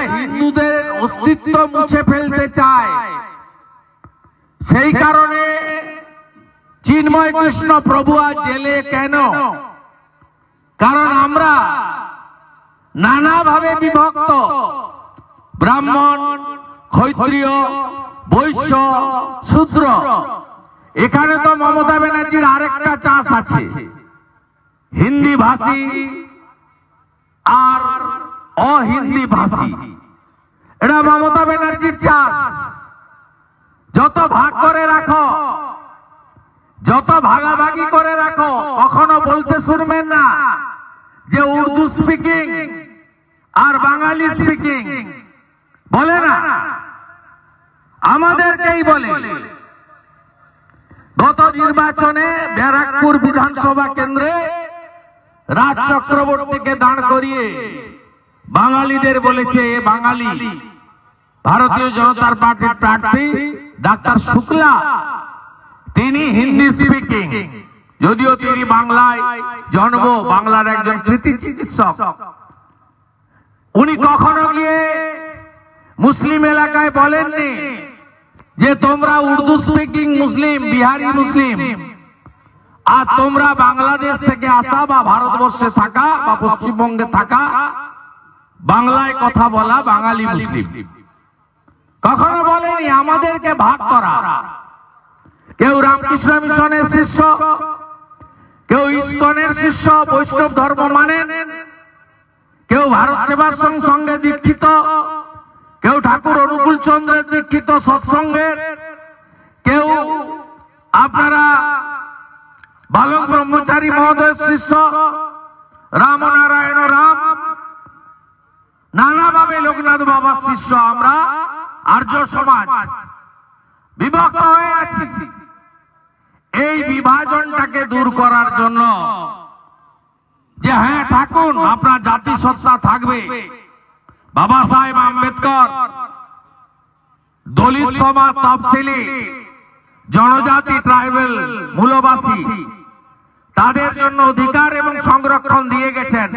হিন্দুদের অস্তিত্ব মুছে ফেলতে চায়। সেই কারণে চিন্ময় কৃষ্ণ প্রভু আজ জেলে কেন? কারণ আমরা নানাভাবে বিভক্ত। ব্রাহ্মণ, ক্ষত্রিয়, বৈশ্য, শূদ্র। এখানে তো মমতা ব্যানার্জির আরেকটা চাষ আছে। হিন্দি ভাষী আর অহিন্দি ভাষী এটা মমতা ব্যানার্জির চাষ। যত ভাগ করে রাখো, যত ভাগাভাগি করে রাখো, কখনো বলতে শুনবেন না যে উর্দু স্পিকিং আর বাঙালি স্পিকিং বলে না। আমাদেরকেই বলে। গত নির্বাচনে ব্যারাকপুর বিধানসভা কেন্দ্রে রাজ চক্রবর্তীকে দাঁড় করিয়ে বাঙালিদের বলেছে, এ বাঙালি। ভারতীয় জনতার পার্টির প্রার্থী ডাক্তার শুক্লা। তিনি হিন্দি স্পিকিং যদিও তিনি বাংলায় জন্ম, বাংলার একজন কৃতি চিকিৎসক। উনি কখনো গিয়ে মুসলিম এলাকায় বলেননি যে, তোমরা Urdu speaking Muslim, Bihari Muslim. আর তোমরা বাংলাদেশ থেকে আসা বা ভারতবর্ষে থাকা বা পশ্চিমবঙ্গে থাকা বাংলায় কথা বলা বাঙালি মুসলিম। কখনো বলেনি আমাদেরকে ভাগ করা। কেউ রামকৃষ্ণ মিশনের শিষ্য, কেউ ইস্কনের শিষ্য, বৈষ্ণব ধর্ম মানেন, কেউ ভারত সেবাশ্রম সঙ্গে দীক্ষিত, কেউ ঠাকুর অনুকূল চন্দ্রের দীক্ষিত সৎসঙ্গের, কেউ আপনারা বালক ব্রহ্মচারী মহোদয়ের শিষ্য, রামনারায়ণ রাম নানাভাবে লোকনাথ বাবার শিষ্য আমরা, আর্য সমাজ বিভক্ত হয়ে আছি। এই বিভাজনটাকে দূর করার জন্য যে হ্যাঁ থাকুন, আপনার জাতিসত্তা থাকবে। বাবা সাহেব আম্বেদকর, দলিত সমাজ তফসিলি, জনজাতি ট্রাইবেল মূলবাসী, তাদের জন্য অধিকার এবং সংরক্ষণ দিয়ে গেছেন।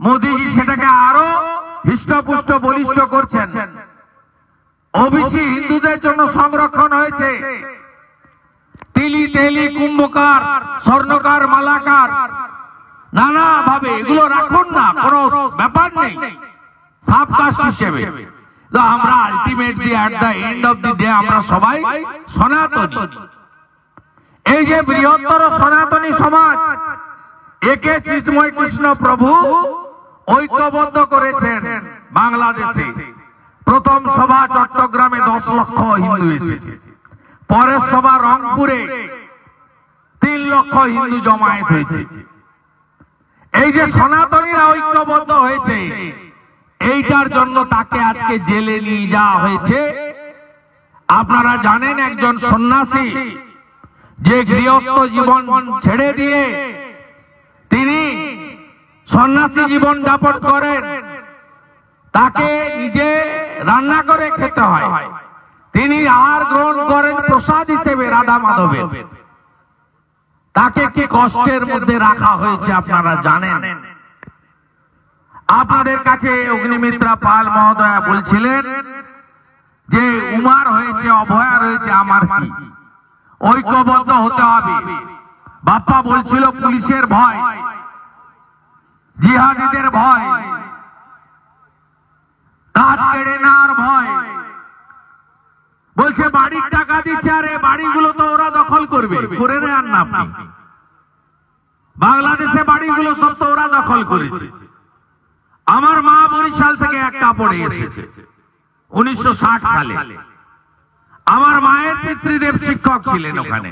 মোদীজি সেটাকে আরও হৃষ্টপুষ্ট, বলিষ্ঠ করছেন। ওবিসি হিন্দুদের জন্য সংরক্ষণ হয়েছে। তিলি তেলি, কুম্ভকার, স্বর্ণকার, মালাকার নানা ভাবে এগুলো রাখুন না, কোনো ব্যাপার নেই। সাব কাস্ট হিসেবে। আমরা ultimately at the end of the day আমরা সবাই সনাতনী। এই যে বৃহত্তর সনাতনী সমাজ একে চিন্ময় কৃষ্ণ প্রভু ঐক্যবদ্ধ করেছেন বাংলাদেশে। প্রথম সভা চট্টগ্রামে দশ লক্ষ হিন্দু এসেছে। পরের সভা রংপুরে তিন লক্ষ হিন্দু জমায়েত হয়েছে। এই যে সনাতনীরা ঐক্যবদ্ধ হয়েছে, এইটার জন্য তাকে আজকে জেলে নিয়ে যাওয়া হয়েছে। আপনারা জানেন একজন সন্ন্যাসী যে গৃহস্থ জীবন ছেড়ে দিয়ে সন্ন্যাসী জীবন যাপন করেন। তাকে নিজে রান্না করে খেতে হয়। তিনি আহার গ্রহণ করেন প্রসাদ হিসেবে রাধা মাধবের। তাকে কি কষ্টের মধ্যে রাখা হয়েছে আপনারা জানেন? আপনাদের কাছে অগ্নিমিত্রা পাল মহোদয়া বলছিলেন যে, উমার হয়েছে, অভয়া রয়েছে, আমার কি? ঐক্যবদ্ধ হতে হবে। বাপ্পা বলছিল, পুলিশের ভয়। জিহাদিদের ভয়, কাজ কেড়ে নেওয়ার ভয়। বলছে, বাড়ির টাকা দিচ্ছে, আরে বাড়িগুলো তো ওরা দখল করবে। করে নেন না বাংলাদেশে বাড়িগুলো সব তো ওরা দখল করেছে। আমার মা বরিশাল থেকে এক কাপড়ে এসেছে, উনিশশো ষাট সালে। আমার মায়ের পিতৃদেব শিক্ষক ছিলেন ওখানে।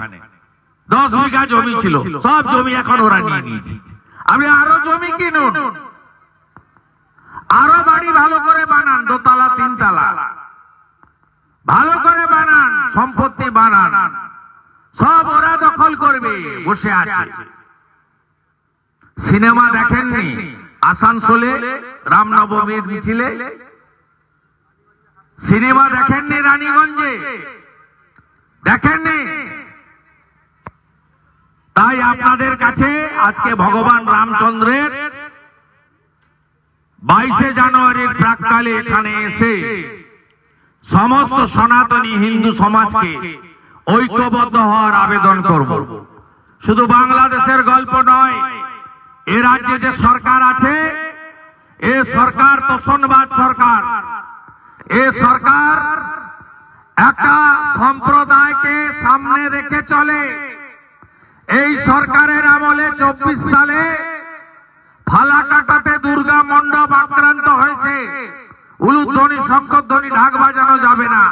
দশ বিঘা জমি ছিল, সব জমি এখন ওরা নিয়ে নিয়েছে। আমি আরও জমি কিনুন। আরও বাড়ি ভালো করে বানান, দোতলা, তিনতলা। ভালো করে বানান, সম্পত্তি বানান। সব ওরা দখল করবে, বসে আছে। সিনেমা দেখেননি, আসানসোলে রামনবমীর মিছিলে? সিনেমা দেখেননি রানীগঞ্জে? দেখেননি? তাই আপনাদের কাছে আজকে ভগবান রামচন্দ্রের বাইশে জানুয়ারির প্রাককালে এখানে এসে সমস্ত সনাতনী হিন্দু সমাজকে ঐক্যবদ্ধ হওয়ার আবেদন করব। শুধু বাংলাদেশের গল্প নয়, এ রাজ্যে যে সরকার আছে, এ সরকার তোষণবাদ সরকার। এ সরকার একটা সম্প্রদায়কে সামনে রেখে চলে। এই সরকারের আমলে চব্বিশ সালে ফালাকাটাতে দুর্গা মণ্ডপ আক্রান্ত হয়েছে। উলুধ্বনি, শঙ্করধ্বনি, ঢাক বাজানো যাবে না।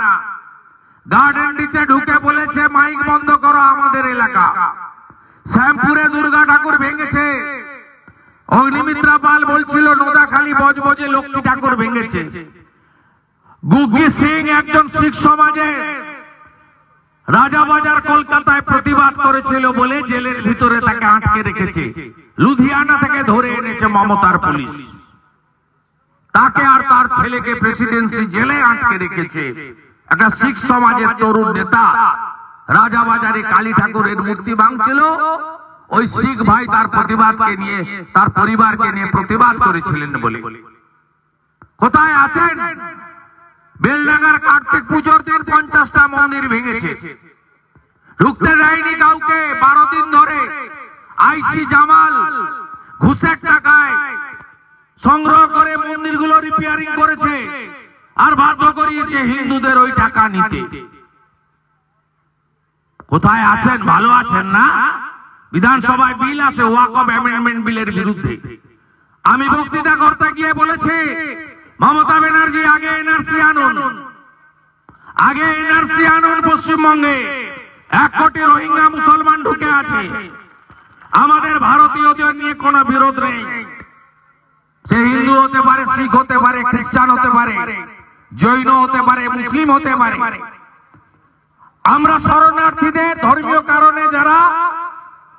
গার্ডেন নিচে ঢুকে বলেছে, মাইক বন্ধ করো আমাদের এলাকা। শ্যামপুরে দুর্গা ঠাকুর ভেঙেছে। অগ্নিমিত্রা পাল বলছিল, নোদাখালী বজবজে লক্ষ্মী ঠাকুর ভেঙেছে। গুগ্গি সিং একজন শিখ সমাজে রাজাবাজার কলকাতায় আটকে রেখেছে লুধিয়ানা থেকে ধরে এনেছে মমতার পুলিশ। তাকে আর তার ছেলেকে প্রেসিডেন্সি জেলে আটকে রেখেছে। একটা শিখ সমাজের তরুণ নেতা রাজাবাজারে কালী ঠাকুরের মূর্তি ভাঙছিল। ওই শিখ ভাই তার প্রতিবাদকে নিয়ে, তার পরিবারকে নিয়ে প্রতিবাদ করেছিলেন বলে। কোথায় আছেন? বেলডাঙ্গার কার্তিক পুজোর দিন পঞ্চাশটা মন্দির ভেঙেছে। ঢুকতে দেয়নি কাউকে, বারো দিন ধরে। আইসি জামাল, ঘুষের টাকায় সংগ্রহ করে মন্দিরগুলো রিপেয়ারিং করেছে আর বাধ্য করিয়েছে হিন্দুদের ওই টাকা নিতে। কোথায় আছেন? ভালো আছেন না? বিধানসভায় বিল আছে, ওয়াক অফ অ্যামেন্ডমেন্ট বিলের বিরুদ্ধে। আমি বক্তৃতা করতে গিয়ে বলেছি, মমতা ব্যানার্জি, আগে এনআরসি আনুন। আগে এনআরসি আনুন পশ্চিমবঙ্গে। এক কোটি রোহিঙ্গা মুসলমান ঢুকে আছে। আমাদের ভারতীয়দের নিয়ে কোনো বিরোধ নেই। সে হিন্দু হতে পারে, শিখ হতে পারে, খ্রিস্টান হতে পারে, জৈন হতে পারে, মুসলিম হতে পারে। আমরা শরণার্থীদের ধর্মীয় কারণে যারা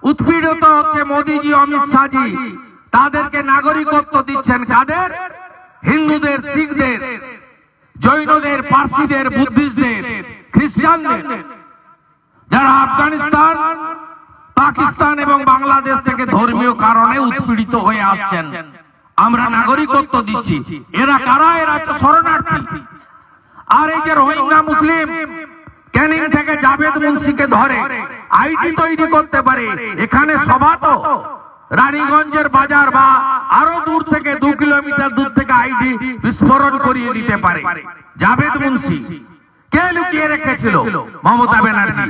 উৎপীড়িত হচ্ছে মোদিজি, অমিত শাহজি, তাদেরকে নাগরিকত্ব দিচ্ছেন কাদের? হিন্দুদের, শিখদের, জৈনদের, পার্সিদের, বুদ্ধিস্টদের, খ্রিস্টানদের। যারা আফগানিস্তান পাকিস্তান এবং বাংলাদেশ থেকে ধর্মীয় কারণে উৎপীড়িত হয়ে আসছেন। আমরা নাগরিকত্ব দিচ্ছি। এরা কারা? এরা শরণার্থী। আর এই যে রোহিঙ্গা মুসলিম, ক্যানিং থেকে জাভেদ মুন্সিকে ধরে আইডি তৈরি করতে পারে। এখানে সভা তো। রানীগঞ্জের বাজার বা আরও দূর থেকে, দু কিলোমিটার দূর থেকে আইডি বিস্ফোরণ করিয়ে দিতে পারে। জাভেদ মুন্সি, কে লুকিয়ে রেখেছিল? মমতা ব্যানার্জি।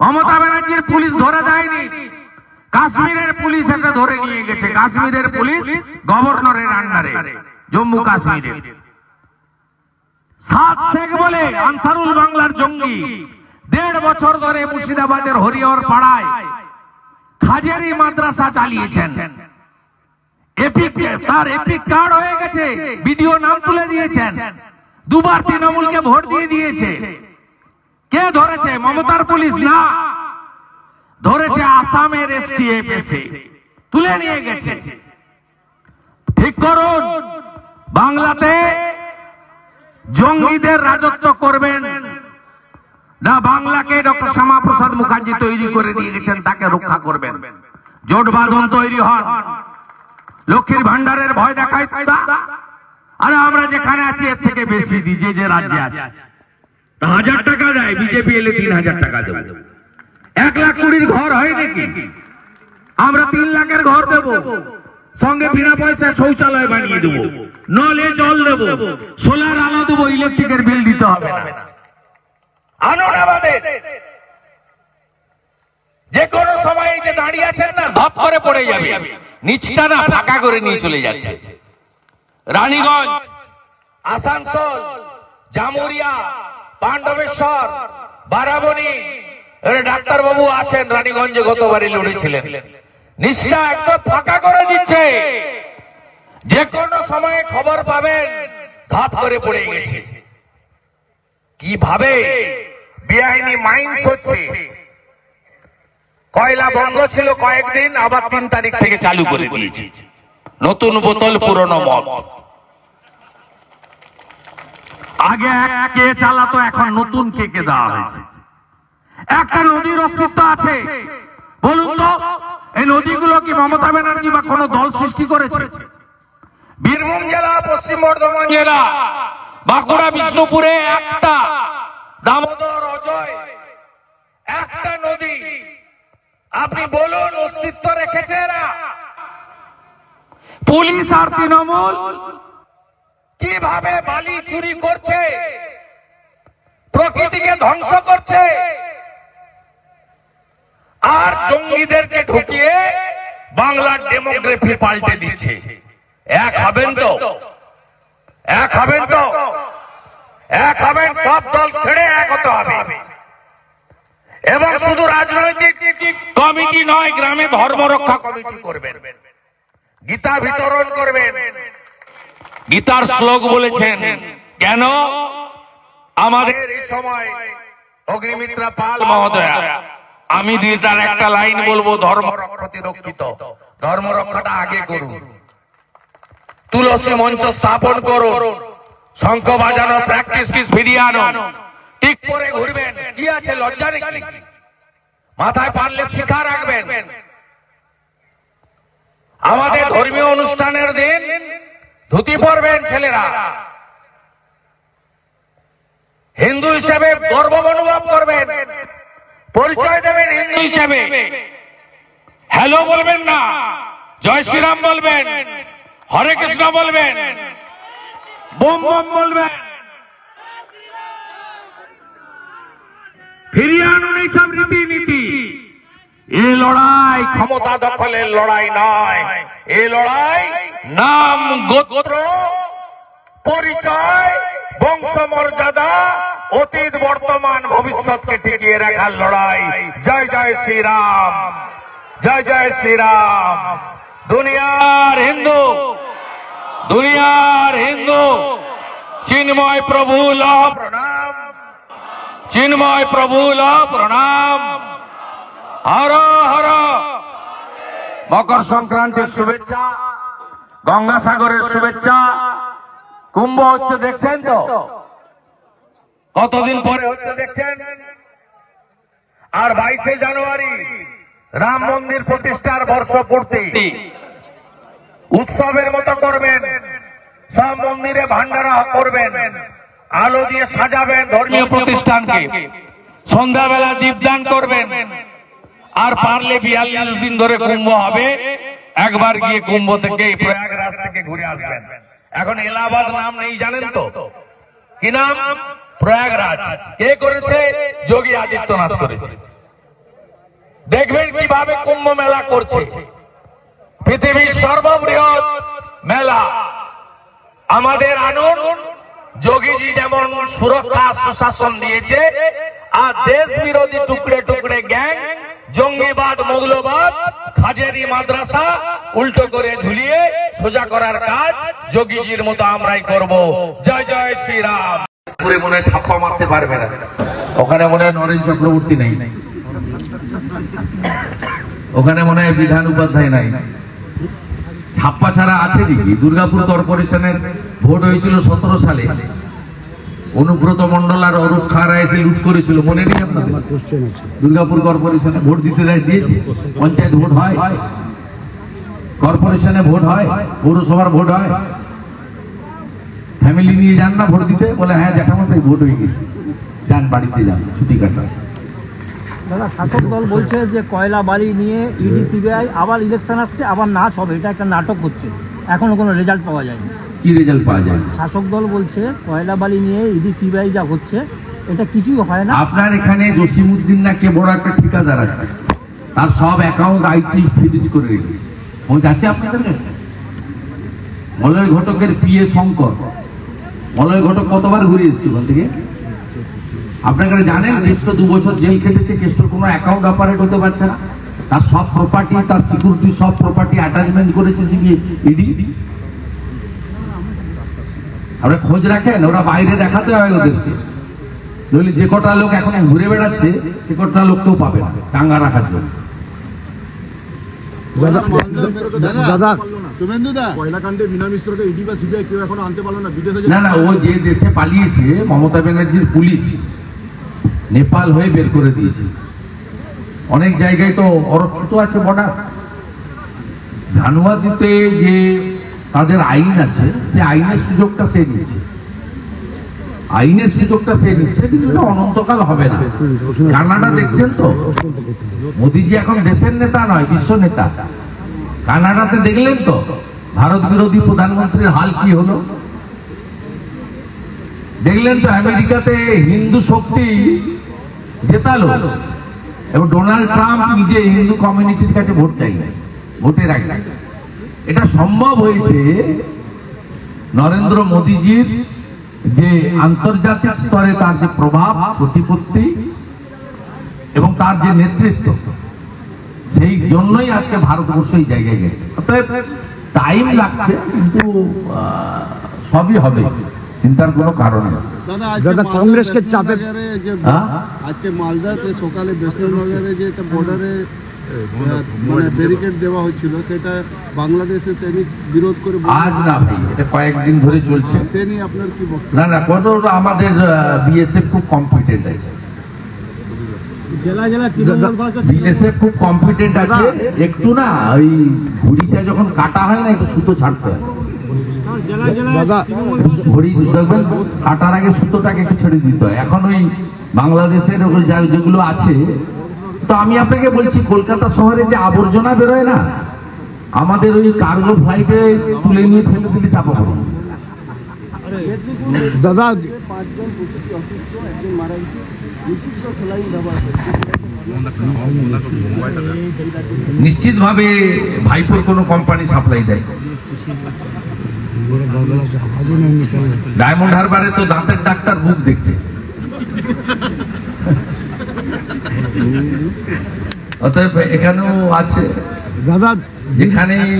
মমতা ব্যানার্জির পুলিশ ধরে দেয়নি। কাশ্মীরের পুলিশ এসে ধরে নিয়ে গেছে। কাশ্মীরের পুলিশ গভর্নরের আন্ডারে, জম্মু কাশ্মীরে সাত শেখ বলে আনসারুল বাংলার জঙ্গি। দেড় বছর ধরে মুর্শিদাবাদের হরিহর পাড়ায় খাজেরি মাদ্রাসা চালিয়েছেন। তার এপিক কার্ড হয়ে গেছে। ভিডিও নাম তুলে দিয়েছেন। দুবার তৃণমূলকে ভোট দিয়ে দিয়েছে। কে ধরেছে? মমতার পুলিশ না? ধরেছে আসামের তুলে নিয়ে গেছে। ঠিক করুন। বাংলাতে জঙ্গিদের রাজত্ব করবেন। না, বাংলাকে ডক্টর শ্যামাপ্রসাদ মুখার্জি তৈরি করে দিয়ে গেছেন, তাকে রক্ষা করবেন। জোট বাঁধন তৈরি হন। লক্ষ্মীর ভান্ডারের ভয় দেখায় আরে আমরা যেখানে আছি, এর থেকে বেশি দিই যে যে রাজ্যে আছে। হাজার টাকা দেয় বিজেপি এলে তিন হাজার টাকা দেবে। এক লাখ কুড়ির ঘর হয় নাকি? আমরা তিন লাখের ঘর দেব। সঙ্গে বিনা পয়সায় শৌচালয় বানিয়ে দেবো। নলে জল দেবো। সোলার আলো দেবো ইলেকট্রিকের বিল দিতে হবে না। আনুন আমাদের। যে কোনো সময় যে দাঁড়িয়ে আছেন না ধপ করে পড়ে যাবে। নিচটা না ফাঁকা করে নিয়ে চলে যাচ্ছে। রানীগঞ্জ আসানসোল জামুরিয়া পাণ্ডবেশ্বর, বারাবণী ডাক্তার বাবু আছেন, রানীগঞ্জে গতবারই লড়েছিলেন। নিচটা একদম ফাঁকা করে দিচ্ছে। যে কোনো সময়ে খবর পাবেন, ধপ করে পড়ে গেছে। কীভাবে? বেআইনি মাইন্স হচ্ছে। কয়লা বন্ধ ছিল কয়েকদিন, আবার তিন তারিখ থেকে চালু করে দিয়েছি। নতুন বোতল পুরনো মদ। আগে এক কে চালাতো এখন নতুন কে কে দেওয়া হয়েছে? একটা নদীর অস্তিত্ব আছে। বলুন তো এই নদীগুলো কি মমতা ব্যানার্জি বা কোনো দল সৃষ্টি করেছে? বীরভূম জেলা পশ্চিম বর্ধমান জেলা বাঁকুড়া বিষ্ণুপুরে একটা দামোদর অজয় একটা নদী। আপনি বলুন অস্তিত্ব রেখেছে এরা। পুলিশ আর তৃণমূল? কীভাবে বালি চুরি করছে? প্রকৃতিকে ধ্বংস করছে? আর জঙ্গিদেরকে ঢুকিয়ে বাংলার ডেমোগ্রাফি পাল্টে দিচ্ছে। এক হবেন তো? এক হবেন তো? এক হবেন, সব দল ছেড়ে এক হতে হবে। এবং শুধু রাজনৈতিক কমিটি নয়, গ্রামে ধর্ম রক্ষা কমিটি করবেন। গীতা বিতরণ করবেন। গীতার শ্লোক বলেছেন কেন? আমাদের এই সময় অগ্নিমিত্রা পাল মহোদয়া আমি গীতার একটা লাইন বলব ধর্ম রক্ষতি রক্ষিত ধর্ম রক্ষাটা আগে করুন। তুলসী মঞ্চ স্থাপন করুন। শঙ্খ বাজানো প্র্যাকটিস কিস ফিরিয়ে আনুন। ঠিক করে ঘুরবেন। কি আছে? লজ্জা নেই মাথায় পারলে শিখা রাখবেন। আমাদের ধর্মীয় অনুষ্ঠানের দিন ধুতি পরবেন ছেলেরা। হিন্দু হিসেবে গর্ব অনুভব করবেন। পরিচয় দেবেন হিন্দু হিসেবে। হ্যালো বলবেন না জয় শ্রীরাম বলবেন হরে কৃষ্ণ বলবেন বোম বোম বলবেন। ফিরিয়ে আনুন এইসব রীতিনীতি। এ লড়াই ক্ষমতা দখলের লড়াই নয়। এই লড়াই নাম, গোত্র, পরিচয় বংশ মর্যাদা অতীত, বর্তমান, ভবিষ্যৎকে টিকিয়ে রাখার লড়াই। জয় জয় শ্রীরাম। জয় জয় শ্রীরাম। দুনিয়ার হিন্দু দুনিয়ার হিন্দু, চিন্ময় প্রভু ল প্রণাম। চিন্ময় প্রভু ল প্রণাম। হর হর। মকর সংক্রান্তির শুভেচ্ছা গঙ্গাসাগরের শুভেচ্ছা। কুম্ভ হচ্ছে দেখছেন তো? কতদিন পরে হচ্ছে দেখছেন? আর বাইশে জানুয়ারি রাম মন্দির প্রতিষ্ঠার বর্ষপূর্তি। উৎসবের মতো করবেন সব মন্দিরে ভান্ডারা করবেন আলো দিয়ে সাজাবেন ধর্মীয় প্রতিষ্ঠানকে। সন্ধ্যাবেলা দীপদান করবেন। আর পারলে বিয়াল্লিশ দিন ধরে কুম্ভ হবে। একবার গিয়ে কুম্ভ থেকে প্রয়াগরাজ থেকে ঘুরে আসবেন। এখন এলাহাবাদ নাম নেই, জানেন তো? কি নাম? প্রয়াগরাজ। কে করেছে? যোগী আদিত্যনাথ করেছে। দেখবেন কীভাবে কুম্ভ মেলা করছে। পৃথিবীর সর্ববৃহৎ মেলা। আমাদের আনুন যোগীজি যেমন সুরক্ষা, সুশাসন দিয়েছে, আর দেশ বিরোধী টুকরে টুকরে গ্যাং জঙ্গিবাদ মৌলবাদ খাজেরি মাদ্রাসা উল্টো করে ঝুলিয়ে সোজা করার কাজ যোগীজির মতো আমরাই করব। জয় জয় শ্রীরাম। করে মনে ছাপ্পা মারতে পারবে না। ওখানে মনে হয় নরেন চক্রবর্তী নেই। ওখানে মনে হয় বিধান উপাধ্যায় নাই। ছাপ্পা ছাড়া আছে দেখি দুর্গাপুর কর্পোরেশনের ভোট হয়েছিল সতেরো সালে। অনুব্রত মন্ডল আর অরূপ খারা এসে লুট করেছিল। মনে নেই আপনাদের? দুর্গাপুর কর্পোরেশনে ভোট দিতে দেয় দিয়েছে? পঞ্চায়েত ভোট হয়? কর্পোরেশনে ভোট হয়? পৌরসভার ভোট হয়? ফ্যামিলি নিয়ে যান না ভোট দিতে? বলে হ্যাঁ জ্যাঠামশাই ভোট হয়ে গেছে। যান বাড়িতে যান ছুটি কাটা দাদা শাসক দল বলছে যে কয়লা বালি নিয়ে ইডি সিবিআই আবার ইলেকশন আসছে আবার নাচ হবে। এটা একটা নাটক হচ্ছে। এখনও কোনো রেজাল্ট পাওয়া যায়নি। কি রেজাল্ট পাওয়া যায়? শাসক দল বলছে কয়লা বালি নিয়ে ইডি সিবিআই যা হচ্ছে এটা কিছুই হয় না। আপনার এখানে জসিমুদ্দিন না কে বড় একটা ঠিকাদার আছে? তার সব অ্যাকাউন্ট আইটি ফ্রিজ করে রেখেছে। ও যাচ্ছে আপনাদের কাছে? মলয় ঘটকের পিএ শঙ্কর। মলয় ঘটক কতবার ঘুরে এসেছে ওখান থেকে? আপনার জানেন কেষ্ট দু বছর জেল খেটেছে কেষ্টর কোনো অ্যাকাউন্ট অপারেট হতে পারছে না। তার সব প্রপার্টি তার সিকিউরিটি সব প্রপার্টি অ্যাটাচমেন্ট করেছে ইডি আপনি খোঁজ রাখেন ওরা বাইরে দেখাতে হয় ওদেরকে। নইলে যে কটা লোক এখন ঘুরে বেড়াচ্ছে সে কটা লোক লোককেও পাবে না চাঙ্গা রাখার জন্য। দাদা কেউ না বিদেশে না না ও যে দেশে পালিয়েছে মমতা ব্যানার্জির পুলিশ নেপাল হয়ে বের করে দিয়েছে। অনেক জায়গায় তো অরক্ষিত আছে বর্ডার। ধানুয়াদিতে যে তাদের আইন আছে, সে আইনের সুযোগটা সে নিচ্ছে। আইনের সুযোগটা সে নিচ্ছে, কিন্তু অনন্তকাল হবে না। কানাডা দেখছেন তো? মোদিজি এখন দেশের নেতা নয়, বিশ্ব নেতা। কানাডাতে দেখলেন তো? ভারত বিরোধী প্রধানমন্ত্রীর হাল কি হলো? দেখলেন তো আমেরিকাতে হিন্দু শক্তি জেতালো, এবং ডোনাল্ড ট্রাম্প নিজে হিন্দু কমিউনিটির কাছে ভোট চাই ভোটের আগে। এটা সম্ভব হয়েছে নরেন্দ্র মোদীজির যে আন্তর্জাতিক স্তরে তার যে প্রভাব প্রতিপত্তি এবং তার যে নেতৃত্ব সেই জন্যই আজকে ভারতবর্ষ এই জায়গায় গেছে অতএব টাইম লাগছে কিন্তু আহ, সবই হবে চিন্তার কোনো কারণ নেই দাদা কংগ্রেসকে চাপে- হ্যাঁ? আজকে মালদাতে সকালে বিষ্ণুনগরে যে একটা বর্ডারে মানে ব্যারিকেড দেওয়া হচ্ছিল সেটা বাংলাদেশে সৈনিক বিরোধ করে আজ না ভাই এটা কয়েকদিন ধরে চলছে। সে নিয়ে আপনার কি বক্তব্য? না না কত আমাদের বিএসএফ খুব কম্পিটেন্ট আছে। জেলা জেলা তৃণমূল কংগ্রেসের বিএসএফ খুব কম্পিটেন্ট আছে। একটু না ওই ঘুড়িটা যখন কাটা হয় না একটু সুতো ছাড়তে হয়। জেলা জেলা দাদা। ঘড়ি দেখবেন কাটার আগে সুতোটাকে একটু ছেড়ে দিতে হয়। এখন ওই বাংলাদেশের যেগুলো আছে তো আমি আপনাকে বলছি কলকাতা শহরে যে আবর্জনা বেরোয় না আমাদের ওই কার্গো ফ্লাইটে তুলে নিয়ে ফেলে দিলে চাপা পড়ে। দাদা নিশ্চিতভাবে ভাইপোর কোনো কোম্পানি সাপ্লাই দেয়। ডায়মন্ড হারবারে তো দাঁতের ডাক্তার বুক দেখছে। অতএব এখানেও আছে দাদা যেখানেই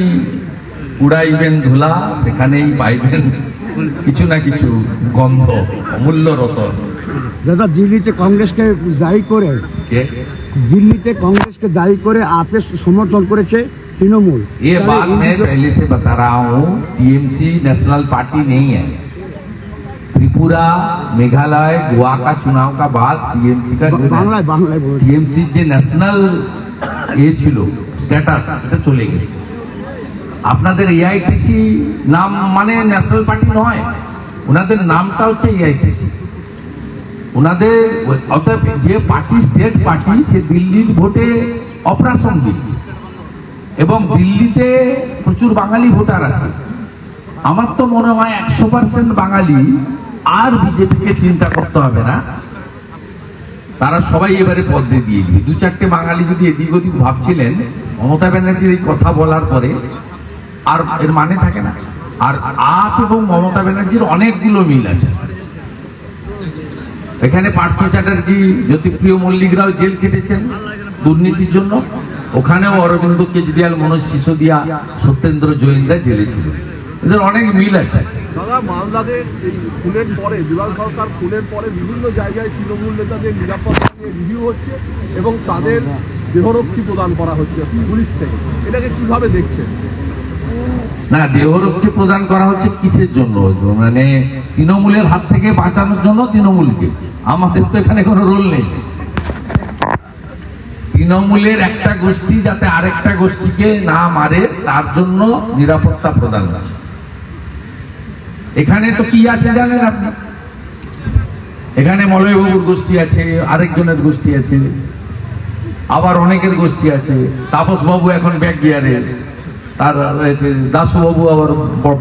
উড়াইবেন ধুলা সেখানেই পাইবেন কিছু না কিছু গন্ধ অমূল্য রতন দাদা দিল্লিতে কংগ্রেসকে দায়ী করে কে দিল্লিতে কংগ্রেসকে দায়ী করে আপে সমর্থন করেছে তৃণমূল ये তাহলে बात मैं ইন্ডিয়া- पहले से बता रहा हूँ टीएमसी नेशनल पार्टी नहीं है त्रिपुरा मेघालय गोवा का चुनाव का बाद टीएमसी का जो বাংলায় বাংলায় বলছি টিএমসি যে ন্যাশনাল এ ছিল স্ট্যাটাস সেটা চলে গেছে আপনাদের এআইটিসি নাম মানে ন্যাশনাল পার্টি নয় ওনাদের নামটা হচ্ছে এআইটিসি ওনাদের অতএব যে পার্টি স্টেট পার্টি সে দিল্লির ভোটে অপ্রাসঙ্গিক এবং দিল্লিতে প্রচুর বাঙালি ভোটার আছে আমার তো মনে হয় একশো পার্সেন্ট বাঙালি আর বিজেপিকে চিন্তা করতে হবে না। তারা সবাই এবারে পদ্মে দিয়ে দিয়ে দু চারটে বাঙালি যদি এদিক ওদিক ভাবছিলেন, মমতা ব্যানার্জির এই কথা বলার পরে আর এর মানে থাকে না। আর আপ এবং মমতা ব্যানার্জির অনেকগুলো মিল আছে। এখানে পার্থ চ্যাটার্জি, জ্যোতিপ্রিয় মল্লিকরাও জেল কেটেছেন দুর্নীতির জন্য। ওখানেও অরবিন্দ কেজরিওয়াল, মনোজ সিসোদিয়া, সত্যেন্দ্র জৈনদা জেলে ছিল এদের অনেক মিল আছে। দাদা মালদাতে এই খুনের পরে দুলাল সরকার খুনের পরে বিভিন্ন জায়গায় তৃণমূল নেতাদের নিরাপত্তা নিয়ে রিভিউ হচ্ছে এবং তাদের দেহরক্ষী প্রদান করা হচ্ছে পুলিশ থেকে। এটাকে কীভাবে দেখছেন? না, দেহরক্ষী প্রদান করা হচ্ছে কিসের জন্য? মানে তৃণমূলের হাত থেকে বাঁচানোর জন্য তৃণমূলকে। আমাদের তো এখানে কোনো রোল নেই। তৃণমূলের একটা গোষ্ঠী যাতে আরেকটা গোষ্ঠীকে না মারে, তার জন্য নিরাপত্তা প্রদান আছে এখানে তো কি আছে জানেন আপনি? এখানে মলয়বাবুর গোষ্ঠী আছে, আরেকজনের গোষ্ঠী আছে, আবার অনেকের গোষ্ঠী আছে। তাপস বাবু এখন ব্যাক গিয়ারে, তার রয়েছে, দাসবাবু আবার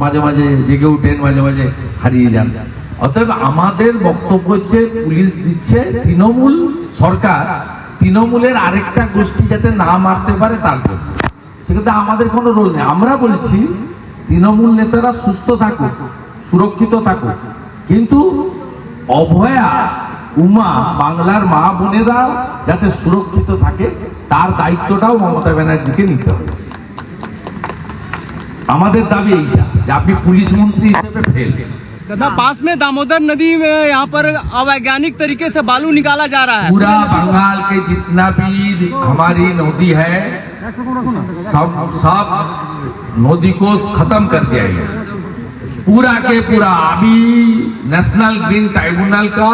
মাঝে মাঝে জেগে উঠেন, মাঝে মাঝে হারিয়ে যান। অতএব আমাদের বক্তব্য হচ্ছে, পুলিশ দিচ্ছে তৃণমূল সরকার, তৃণমূলের আরেকটা গোষ্ঠী যাতে না মারতে পারে তার জন্য। সেক্ষেত্রে আমাদের কোনো রোল নেই। আমরা বলছি, তৃণমূল নেতারা সুস্থ থাকুক। সুরক্ষিত থাকুক কিন্তু অভয়া উমা বাংলার মা বোনেরা যাতে সুরক্ষিত থাকে তার দায়িত্বটাও মমতা ব্যানার্জিকে নিতে হবে আমাদের দাবি এইটা যে আপনি পুলিশ মন্ত্রী হিসেবে ফেল तथा पास में दामोदर नदी में यहाँ पर अवैज्ञानिक तरीके से बालू निकाला जा रहा है पूरा बंगाल के जितना भी हमारी नदी है सब सब नदी को खत्म कर दिया गया पूरा के पूरा अभी नेशनल ग्रीन ट्राइब्यूनल का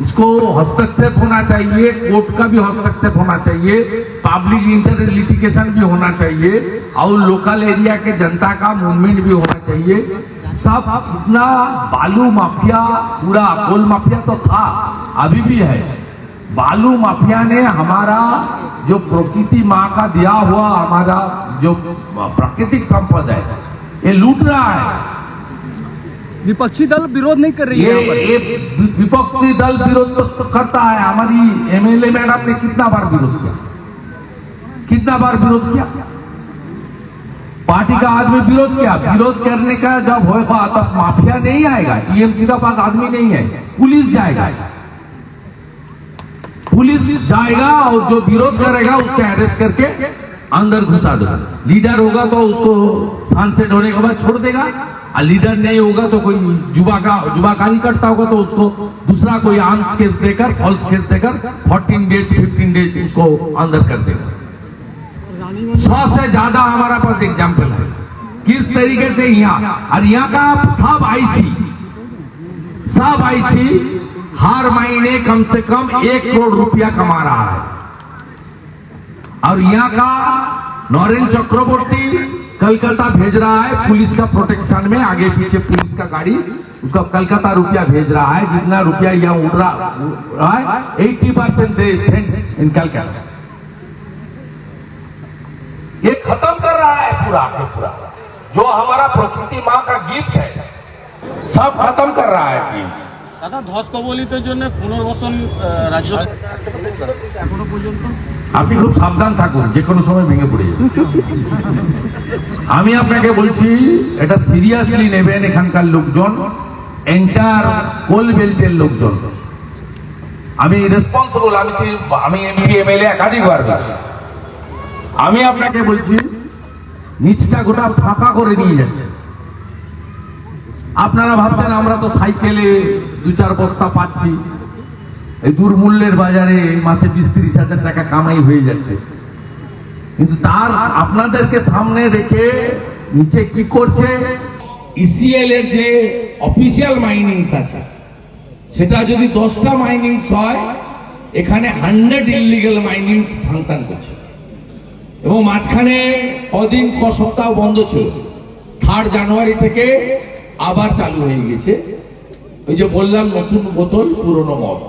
इसको हस्तक्षेप होना चाहिए, कोर्ट का भी हस्तक्षेप होना चाहिए, पब्लिक इंटरेस्ट लिटिगेशन भी होना चाहिए, और लोकल एरिया के जनता का मूवमेंट भी होना चाहिए। सब इतना बालू माफिया, पूरा गोल माफिया तो था, अभी भी है। बालू माफिया ने हमारा जो प्रकृति माँ का दिया हुआ, हमारा जो प्राकृतिक संपद है, ये लूट रहा है। विपक्षी दल विरोध नहीं कर रही है ये पर। ये विपक्षी दल विरोध तो, तो करता है। हमारी एमएलए मैडम ने कितना बार विरोध किया? कितना बार विरोध किया? पार्टी का आदमी विरोध किया। विरोध करने का जब होगा तब माफिया नहीं आएगा। टीएमसी का पास आदमी नहीं है। पुलिस जाएगा। पुलिस जाएगा और जो विरोध करेगा उसको अरेस्ट करके अंदर घुसा देगा लीडर होगा तो उसको सांसद होने के बाद छोड़ देगा। और लीडर नहीं होगा तो कोई जुबा का जुबाकारी करता होगा तो उसको दूसरा कोई आर्म्स केस देकर फॉल्स केस देकर 14 डेज़ 15 डेज़ उसको अंदर कर देगा। सौ से ज़्यादा हमारा पास एग्ज़ाम्पल है। किस तरीके से यहाँ? और यहाँ का सब आईसी सब आईसी हर महीने कम से कम एक करोड़ रुपया कमा रहा है। और यहाँ का नरेंद्र चक्रवर्ती कलकत्ता भेज रहा है, पुलिस का प्रोटेक्शन में, आगे पीछे पुलिस का गाड़ी, उसका कलकत्ता रुपया भेज रहा है, जितना रुपया यहाँ उड़ रहा है eighty percent sand in Calcutta ये खत्म कर रहा है पूरा के पूरा। जो हमारा प्रकृति माँ का गिफ्ट है, सब खत्म कर रहा है। দাদা, ধস কবলিতের জন্য পুনর্বাসন রাজ্য আপনি খুব সাবধান থাকুন, যে কোনো সময় ভেঙে পড়ে যাবে। আমি আপনাকে বলছি, এটা সিরিয়াসলি নেবেন এখানকার লোকজন এন্টার কোল বেল্টের লোকজন। আমি রেসপন্সিবল আমি আমি এমপি এমএলএ একাধিকবার বলছি। আমি আপনাকে বলছি, নিচটা গোটা ফাঁকা করে নিয়ে যাচ্ছে আপনারা ভাবছেন আমরা তো সাইকেলে দু চার বস্তা পাচ্ছি। এই দুর্মূল্যের বাজারে মাসে বিশ তিরিশ হাজার টাকা কামাই হয়ে যাচ্ছে। কিন্তু তার আপনাদেরকে সামনে রেখে নিচে কি করছে? ইসিএল এর যে অফিসিয়াল মাইনিংস আছে, সেটা যদি দশটা মাইনিংস হয়, এখানে হান্ড্রেড ইলিগাল মাইনিংস ফাংশন করছে। এবং মাঝখানে কদিন ক সপ্তাহ বন্ধ ছিল থার্ড জানুয়ারি থেকে আবার চালু হয়ে গেছে। ওই যে বললাম নতুন বোতল পুরনো মদ।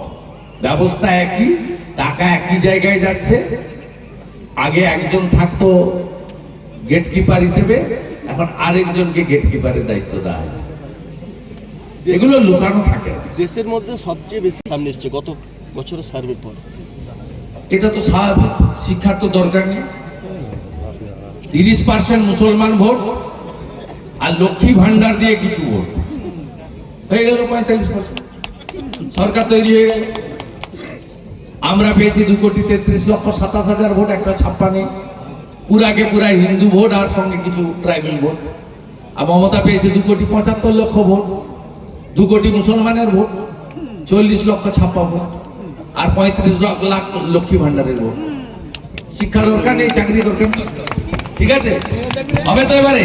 ব্যবস্থা একই টাকা একই জায়গায় যাচ্ছে। আগে একজন থাকতো গেটকিপার হিসেবে এখন আরেকজনকে গেটকিপারের দায়িত্ব দেওয়া হয়েছে। এগুলো লুকানো থাকে দেশের মধ্যে সবচেয়ে বেশি সামনে এসছে গত বছরের সার্ভের পর। এটা তো স্বাভাবিক শিক্ষার তো দরকার নেই। তিরিশ পার্সেন্ট মুসলমান ভোট আর লক্ষ্মী ভান্ডার দিয়ে কিছু ভোট হয়ে গেল পঁয়তাল্লিশ পার্সেন্ট। সরকার তৈরি হয়ে গেল। আমরা পেয়েছি দু কোটি তেত্রিশ লক্ষ সাতাশ হাজার ভোট, একটা ছাপ্পা নেই পুরাকে পুরা হিন্দু ভোট আর সঙ্গে কিছু ট্রাইবেল ভোট। আর মমতা পেয়েছে দু কোটি পঁচাত্তর লক্ষ ভোট, দু কোটি মুসলমানের ভোট, চল্লিশ লক্ষ ছাপ্পা ভোট আর পঁয়ত্রিশ লাখ লক্ষ্মী ভান্ডারের ভোট। শিক্ষা দরকার নেই চাকরি দরকার ঠিক আছে? হবে তো এবারে?